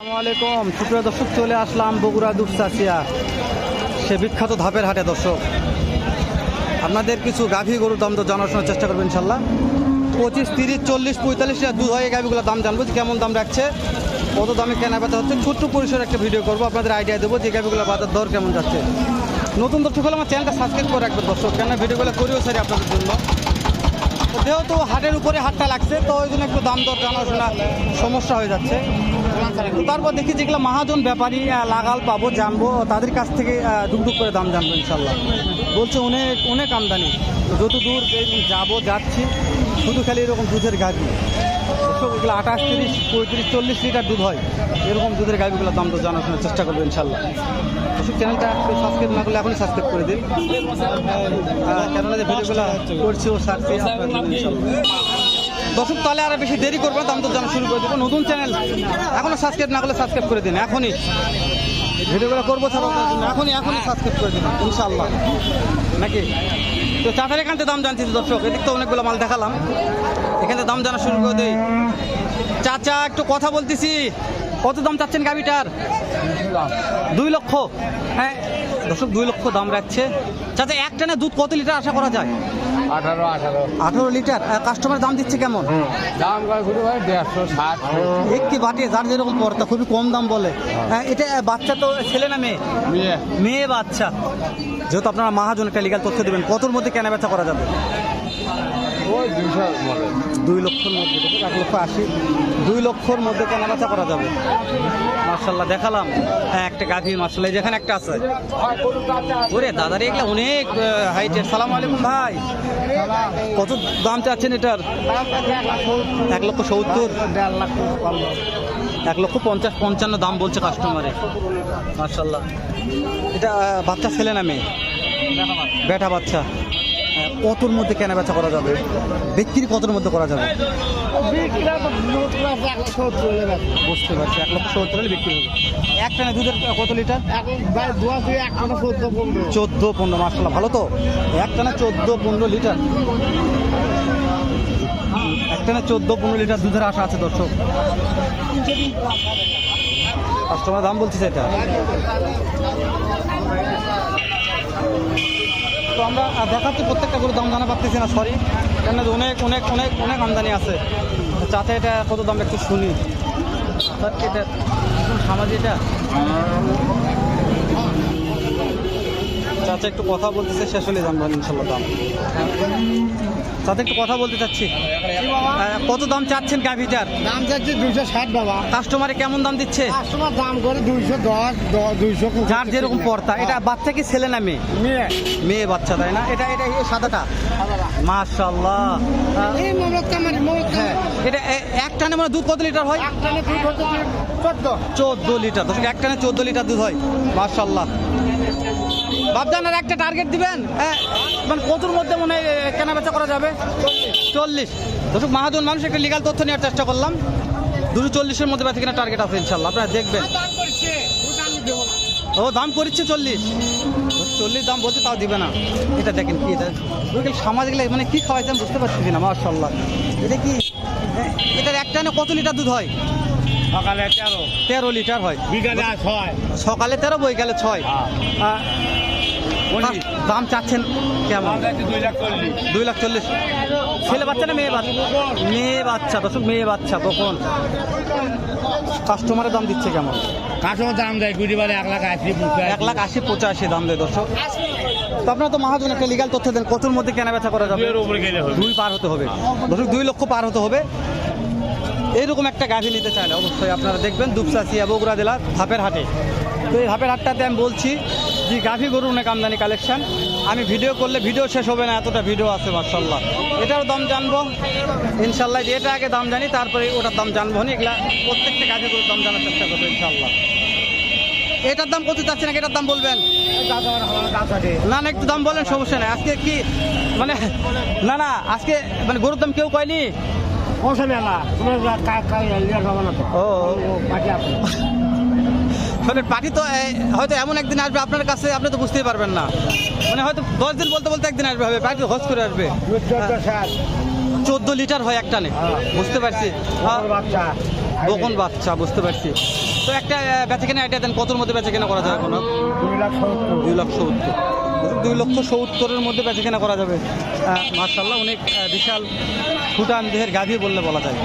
আলাইকুম। সুপ্রিয় দর্শক, চলে আসলাম বগুড়া দুপচাচিয়া। সে বিখ্যাত ধাপের হাটে, দর্শক। আপনাদের কিছু গাভী গরুর দাম তো জানার শোনার চেষ্টা করবেন ইনশাল্লাহ। পঁচিশ, তিরিশ, চল্লিশ, পঁয়তাল্লিশ টাকা দুধ হয়ে গাভীগুলোর দাম জানব যে কেমন দাম রাখছে, কত দামে কেনা বেচা হচ্ছে। ছোট্ট পরিসরে একটা ভিডিও করব, আপনাদের আইডিয়া দেবো যে গাভীগুলোর বাজার দর কেমন যাচ্ছে। নতুন দর্শক হলে আমার চ্যানেলটা সাবস্ক্রাইব করে রাখবেন, দর্শক। কেন ভিডিওগুলো করিও সারি আপনাদের জন্য। যেহেতু হাটের উপরে হাটটা লাগছে, তো ওই জন্য একটু দাম দর জানাশোনা সমস্যা হয়ে যাচ্ছে। তারপর দেখি যেগুলো মাহাজন ব্যাপারী লাগাল পাবো, জানব তাদের কাছ থেকে ডুকডুক করে দাম জানব ইনশাল্লাহ। বলছে অনেক অনেক আমদানি। যত দূর যাব, যাচ্ছি, শুধু খালি এরকম দুধের গাড়ি। দর্শক এগুলো আঠাশ, তিরিশ, পঁয়ত্রিশ, চল্লিশ লিটার দুধ হয়। এরকম দুধের গাড়িগুলোর দাম তো জানাশোনার চেষ্টা করব ইনশাল্লাহ দর্শক চ্যানেলটা সাবস্ক্রাইব না করলে এখনই সাবস্ক্রাইব করে দিন। কেননা যে ভিডিওগুলো করছি ও সারছি দর্শক, তাহলে আর বেশি দেরি করব দাম তো জানা শুরু করে দেবো। নতুন চ্যানেল এখনও সাবস্ক্রাইব না করলে সাবস্ক্রাইব করে দিন, এখনই। ভিডিওগুলো করব আপনার এখনই এখনই সাবস্ক্রাইব করে দিন ইনশাল্লাহ নাকি? তো চাঁদের এখান থেকে দাম জানছি দর্শক এদিক তো অনেকগুলো মাল দেখালাম। এখানে দাম জানা শুরু করে দিই। চাচা একটু কথা বলতেছি। কত দাম চাচ্ছেন গাড়িটার? দুই লক্ষ। হ্যাঁ দর্শক দুই লক্ষ দাম রাখছে। চাচা এক টানে দুধ কত লিটার আশা করা যায়? আঠারো আঠারো। আঠারো লিটার কাস্টমার দাম দিচ্ছে কেমন? দাম শুরু হয় দেড়শো ষাট। একটি বাটি যার যেরকম পড়তা খুবই কম দাম বলে। হ্যাঁ, এটা বাচ্চা তো ছেলে না মেয়ে? মেয়ে। মেয়ে বাচ্চা। যেহেতু আপনারা মহাজন একটা লিগাল তথ্য দেবেন কতর মধ্যে কেনা বেচা করা যাবে? দুই লক্ষর মধ্যে এক লক্ষ আশি। দুই লক্ষর মধ্যে কেনা বেচা করা যাবে। মার্শাল্লাহ দেখালাম। হ্যাঁ একটা গাভী মার্শাল্লাহ যেখানে একটা আছে। ওরে দাদারে এগুলো অনেক হাইটের সালাম আলাইকুম ভাই। কত দাম চাচ্ছেন এটার? এক লক্ষ সত্তর। এক লক্ষ পঞ্চাশ, পঞ্চান্ন দাম বলছে কাস্টমারে মার্শাল্লাহ এটা বাচ্চা ছেলে না মেয়ে? বেটা বাচ্চা। কতর মধ্যে কেনা বেচা করা যাবে? বিক্রি কতর মধ্যে করা যাবে? বুঝতে পারছি, এক লক্ষ সত্তর হলে বিক্রি হবে। এক টানে দুধের কত লিটার? চোদ্দ পনেরো মাসাল্লাহ ভালো তো? এক টানে চোদ্দ পনেরো লিটার। এক টানে চোদ্দ পনেরো লিটার দুধের আশা আছে দর্শক। কাস্টমার দাম বলছে এটা। আমরা দেখাচ্ছি প্রত্যেকটা গরুর দাম জানা পারতেছি না সরি কেন অনেক অনেক অনেক অনেক আমদানি আছে। যাতে এটা কত দাম একটু শুনি। এটা সামাজিক এটা? চাচা একটু কথা বলতেছে শেষ হলে জানব ইনশাল্লাহ দাম। চাচা একটু কথা বলতে চাচ্ছি। কত দাম চাচ্ছেন গাভিটার? দাম যাচ্ছে দুইশো ষাট বাবা। কাস্টমারে কেমন দাম দিচ্ছে? কাস্টমার দাম করে দুইশো দশ দুইশো যার যেরকম পর্তা এটা বাচ্চা কি ছেলে না মেয়ে? মেয়ে। মেয়ে বাচ্চা তাই না? এটা এটা সাদাটা? মাশাল্লাহ। হ্যাঁ। এটা এক টানে মানে দুধ কত লিটার হয়? চোদ্দ। লিটার। এক টানে চোদ্দ লিটার দুধ হয়। মাশাল্লাহ। বাবজান আর একটা টার্গেট দিবেন? হ্যাঁ মানে কতর মধ্যে মনে হয় এ, কেনা বেচা করা যাবে। চল্লিশ। দর্শক মাহাজন মানুষ একটা লিগাল তথ্য নেওয়ার চেষ্টা করলাম। দুটো চল্লিশের মধ্যে বেচা কিনা টার্গেট আছে ইনশাল্লাহ। আপনারা দেখবেন। করছে না। ও দাম করিচ্ছে চল্লিশ। চল্লিশ দাম বলছে তাও দিবে না। এটা দেখেন কি এটা সামাজিক মানে কি খাওয়াইছে আমি বুঝতে পারছি না মার্শাল্লাহ এটা কি? এটার এক টানে কত লিটার দুধ হয়? সকালে তেরো। তেরো লিটার হয়। বিকালে সকালে তেরো বৈকালে ছয়। চল্লিশ। দাম চাচ্ছেন কেমন? দুই লাখ চল্লিশ। ছেলে বাচ্চা না মেয়ে বাচ্চা? মেয়ে বাচ্চা দর্শক মেয়ে বাচ্চা তখন কাস্টমারের দাম দিচ্ছে কেমন? কাঠও দাম দেয় বারে এক লাখ আশি এক লাখ আশি পঁচাশি দাম দেয় দর্শক। তো আপনারা তো মহাজন একটা লিগাল তথ্য দেন কতর মধ্যে কেনা বেচা করা যাবে? দুই পার হতে হবে। দর্শক দুই লক্ষ পার হতে হবে। এইরকম একটা গাভী নিতে চাইলে অবশ্যই আপনারা দেখবেন দুপসাচিয়া বগুড়া জেলা ধাপের হাটে। তো এই ধাপের হাটটাতে আমি বলছি যে গাভী গরুর অনেক আমদানি কালেকশন আমি ভিডিও করলে ভিডিও শেষ হবে না এতটা ভিডিও আছে মার্শাল্লাহ এটার দাম জানব ইনশাল্লাহ যে এটা আগে দাম জানি তারপরে ওটার দাম জানব না। এগুলা প্রত্যেকটা গাভী গরুর দাম জানার চেষ্টা করব ইনশাল্লাহ এটার দাম কত চাচ্ছেন এটার দাম বলবেন? না না একটু দাম বলেন সমস্যা নেই। আজকে কি মানে না না আজকে মানে গরুর দাম কেউ কয়নি? ও। মানে পার্টি তো হয়তো এমন একদিন আসবে আপনার কাছে আপনি তো বুঝতেই পারবেন না। মানে হয়তো দশ দিন বলতে বলতে একদিন আসবে হবে পার্টি হজ করে আসবে। চোদ্দ ষাট লিটার হয় একটানে বুঝতে পারছি। হ্যাঁ, বকন বাচ্চা বুঝতে পারছি। তো একটা বেচা কেনা আইডিয়া দেন কতর মধ্যে বেচা কেনা করা যাবে কোনো? দুই লাখ সত্তর। দুই লক্ষ সত্তরের মধ্যে বেচা কেনা করা যাবে। মার্শাল্লাহ অনেক বিশাল ফুটান দেহের গাভী বললে বলা যায়।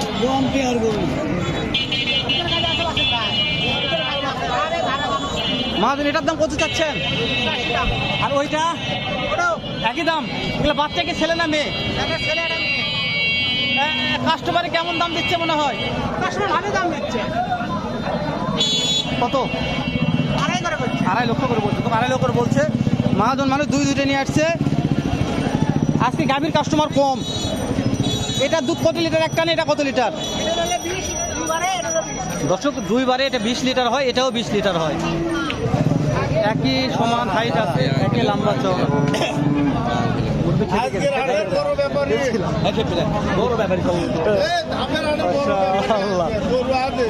মাহাজন এটার দাম কত চাচ্ছেন? আর ওইটা? একই দাম। এগুলো বাচ্চা কি ছেলে না মেয়ে? কাস্টমারে কেমন দাম দিচ্ছে মনে হয়? কাস্টমার ভালো দাম দিচ্ছে। কত? আড়াই করে আড়াই লক্ষ করে বলছে। তো আড়াই লক্ষ করে বলছে। মহাজন মানুষ দুই দুইটা নিয়ে আসছে। আজকে গাভীর কাস্টমার কম। এটা দুধ কত লিটার? একটা না এটা কত লিটার। দর্শক দুইবারে এটা বিশ লিটার হয় এটাও বিশ লিটার হয়। একই সমান হাইট আছে একই লম্বা চওড়া।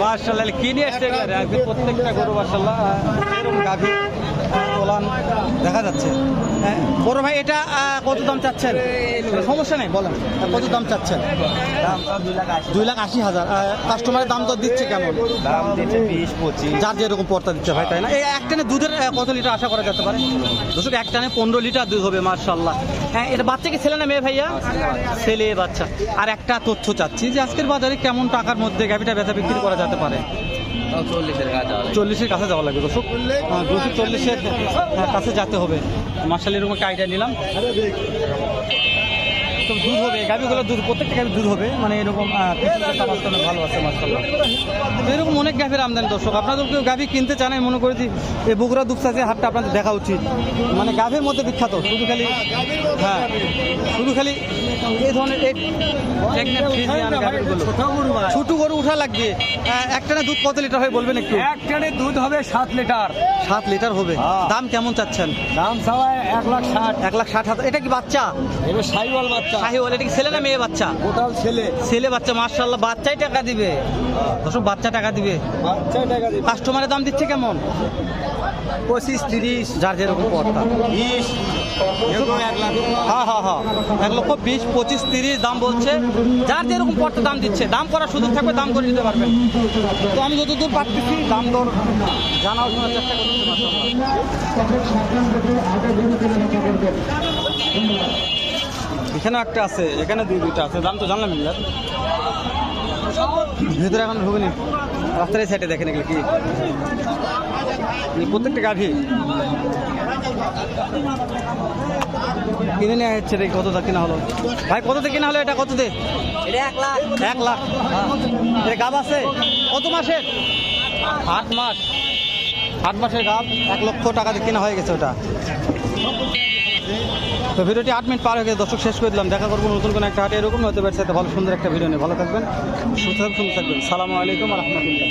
মার্শাল্লাহ কি নিয়ে এগুলা? প্রত্যেকটা গরু মার্শাল্লাহ এরকম গাভী। দেখা যাচ্ছে। হ্যাঁ, বড় ভাই এটা কত দাম চাচ্ছেন? সমস্যা নেই বলেন কত দাম চাচ্ছেন? দুই লাখ আশি। হাজার। কাস্টমারের দাম তো দিচ্ছে কেমন? দাম দিচ্ছে বিশ পঁচিশ। যার যেরকম পর্তা দিচ্ছে ভাই তাই না? এই এক টানে দুধের কত লিটার আশা করা যেতে পারে? দুশো এক টানে পনেরো লিটার দুধ হবে মার্শাল্লাহ হ্যাঁ এটা বাচ্চা কি ছেলে না মেয়ে ভাইয়া? ছেলে বাচ্চা। আর একটা তথ্য চাচ্ছি যে আজকের বাজারে কেমন টাকার মধ্যে গাভিটা বেচা বিক্রি করা যেতে পারে? চল্লিশের কাছে যাওয়া লাগবে। দর্শক। দুশো চল্লিশের হ্যাঁ, কাছে যেতে হবে। মার্শালের রুমে আইডিয়া নিলাম। তো দুধ হবে। গাভিগুলো দুধ প্রত্যেকটা গাভি দুধ হবে। মানে এরকম ভালো আছে মার্শাল্লাহ তো এরকম অনেক গাভীর আমদানি দর্শক। আপনাদের কেউ গাভি কিনতে চান আমি মনে করেছি এই বগুড়া দুপসাচি হাটটা আপনাদের দেখা উচিত। মানে গাভীর মধ্যে বিখ্যাত শুধু খালি হ্যাঁ শুধু খালি এই ধরনের। ছোট গরু উঠা লাগবে। আহ, একটানে দুধ কত লিটার হয় বলবেন একটু? এক ট্রেনে দুধ হবে সাত লিটার। সাত লিটার হবে। হ্যাঁ। দাম কেমন চাচ্ছেন? দাম সবাই এক লাখ ষাট। এক লাখ ষাট হাজার। এটা কি বাচ্চা? এবার সাইওয়াল বাচ্চা। ছেলে না মেয়ে বাচ্চা? টোটাল ছেলে। ছেলে বাচ্চা মার্শাল্লাহ বাচ্চাই টাকা দিবে। বাচ্চা টাকা দিবে। বাচ্চা টাকা দিবে। কাস্টমারের দাম দিচ্ছে কেমন? পঁচিশ তিরিশ। যার যেরকম পড়তা। বিশ। হ্যাঁ হ্যাঁ হ্যাঁ। এক লক্ষ বিশ পঁচিশ তিরিশ দাম বলছে। যার যেরকম পড়তে দাম দিচ্ছে। দাম করার সুযোগ থাকবে দাম করে দিতে পারবেন। তো আমি যতদূর পারতেছি দাম দর জানার শোনার চেষ্টা করতেছি মাশাআল্লাহ। এখানে একটা আছে এখানে দুই দুইটা আছে। দাম তো জানলাম না ভিতরে এখন ঢুকিনি। রাস্তার এই সাইডে দেখেন এগুলো কি। প্রত্যেকটা গাভী। কিনে নেওয়া হচ্ছে রে কত কিনা হলো? ভাই কততে কিনা হলো এটা? কততে? এটা এক লাখ। এক লাখ। এটা গাব আছে? কত মাসের? আট মাস। আট মাসের গাব। এক লক্ষ টাকা দিয়ে কেনা হয়ে গেছে ওটা। তো ভিডিওটি আট মিনিট পার হয়ে গেছে, দর্শক শেষ করে দিলাম। দেখা করব নতুন কোনো একটা হাটে, এরকম হতে পারছে ভালো সুন্দর একটা ভিডিও নিয়ে। ভালো থাকবেন, সুস্থ থাকবেন সুন্দর সালামু আলাইকুম রহমতুল্লাহ